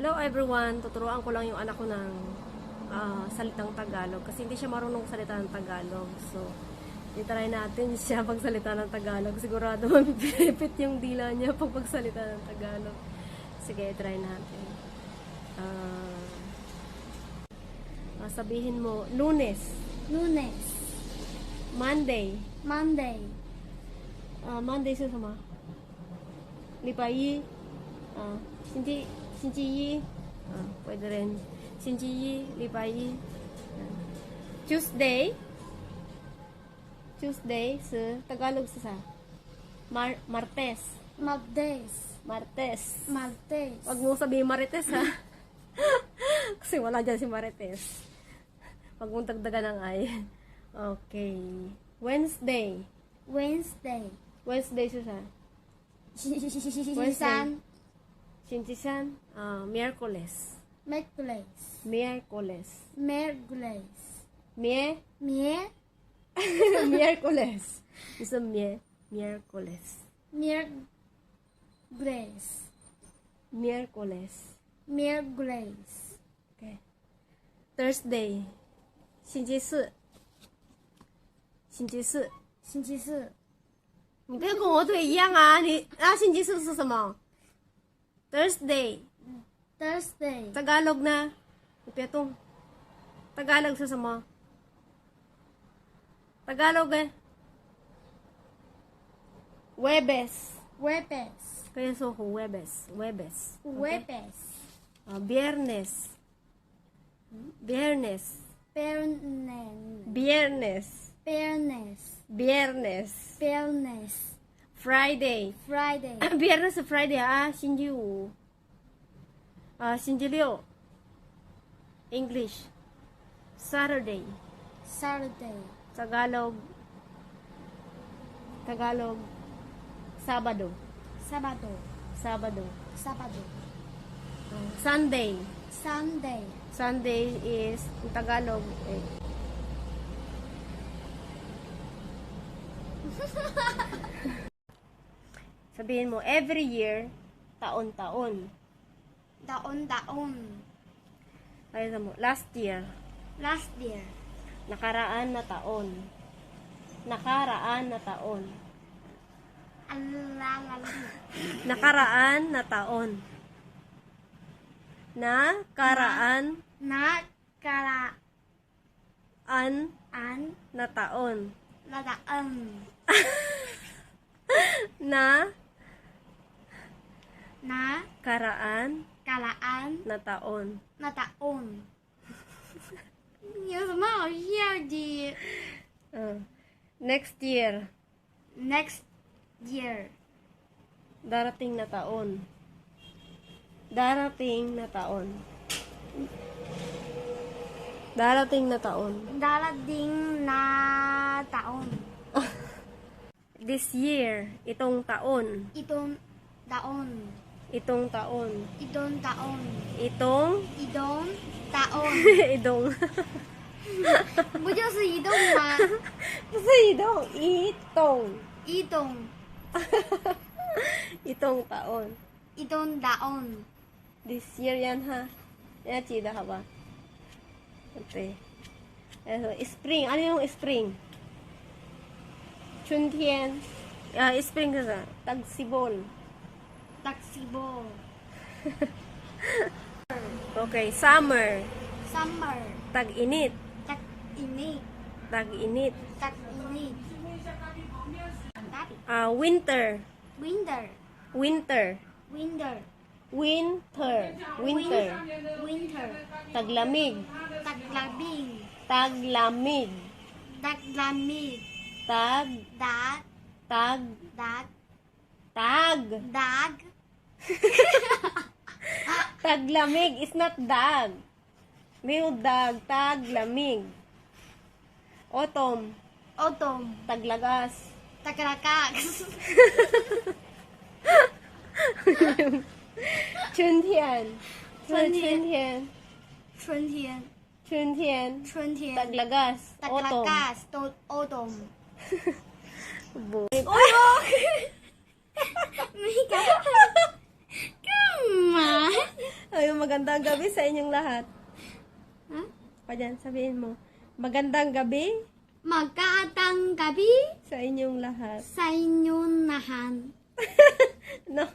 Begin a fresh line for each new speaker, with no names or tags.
Hello everyone, tuturuan ko lang yung anak ko ng uh, salitang Tagalog kasi hindi siya marunong salita ng Tagalog. So, itry natin siya pagsalita ng Tagalog. Sigurado mapipit yung dila niya pag pagsalita ng Tagalog. Sige, try natin. Uh, sabihin mo, lunes.
Lunes.
Monday.
Monday.
Uh, Monday sa sama. Lipai. Uh, hindi, 星期星期一，啊，pwede rin. 星期一，礼拜一。啊 Tuesday, Tuesday sa Tagalog sa sa Mar Martes.
Martes,
Martes.
Martes,
Wag mo sabihin Marites ha. Kasi wala dyan si Marites. Wag mong dagdagan ng ay. Okay. Wednesday.
Wednesday,
Wednesday sa sa
San,
Shinchisan. Ah, Miyerkules.
Mercules,
Miyerkules.
Mercules,
Mie?
Mier,
Miyerkules. Isa mie. Miyerkules.
Miercules,
Miyerkules.
Miercules,
Okay. Thursday. 星期四。星期四。
星期四
你不要跟我腿一样啊！你啊，星期四是什么
？Thursday。Thursday,
Tagalog na. Ipetong. Tagalog sa sama. Tagalog eh. Webes.
Jueves,
Kaya so ko, Webes. Webes. Okay?
Jueves,
Ah, Biyernes. Biyernes.
Pernen,
Biyernes.
Pernes,
Biyernes.
Pernes,
Friday.
Friday,
Biyernes sa Friday ah, 星期五。啊，星期六。English. Saturday.
Saturday,
Tagalog. Tagalog. Sabado.
Sabado,
Sabado.
Sabado,
Ah, Sunday.
Sunday,
Sunday is in Tagalog. Eh. Sabihin mo, every year, taon-taon.
Taon-taon,
Kaya mo, last year,
last year,
nakaraan na taon. Nakaraan na taon. Nakaraan na taon.
Na karaan
an na taon.
ladaan.
Na
Na
karaan
karaan
na taon.
na taon. 有什么好笑的
Ah. next year,
Next year.
darating na taon. Darating na taon. Darating na taon.
Darating na taon.
This year, itong taon.
Itong taon.
Itong taon.
Idong taon.
Itong?
Idong taon.
idong.
Bujoso idong ma.
Kasi idong. Itong.
Idong.
itong taon.
Idong taon.
This year yan ha. Yan chida ka ba? Okay. Ito, spring. Ano yung spring? Chuntian. Ah, uh, spring ka Tagsibol. Tagsibol.
Taxibo.
Okay, summer.
Summer.
Tag-init.
Tag init.
Tag-init.
Tag init.
Ah, winter.
Winter.
Winter.
Winter.
Winter. Winter.
Winter.
Taglamig.
Taglabing.
Taglamig.
Taglamig.
Tag.
Dag.
Tag.
Dag.
Tag.
Dag.
taglamig is not dag. Real dag, taglamig. Autumn.
Autumn.
Taglagas.
Tagrakax.
Chuntian.
Chuntian.
Chuntian. Chuntian.
Chuntian.
Taglagas.
Taglagas. Autumn. Uy! Uy!
Mika! Magandang gabi sa inyong lahat.
Ha?
Pa dyan, sabihin mo. Magandang gabi
Magkaatang gabi
sa inyong lahat.
sa inyong nahan.
No.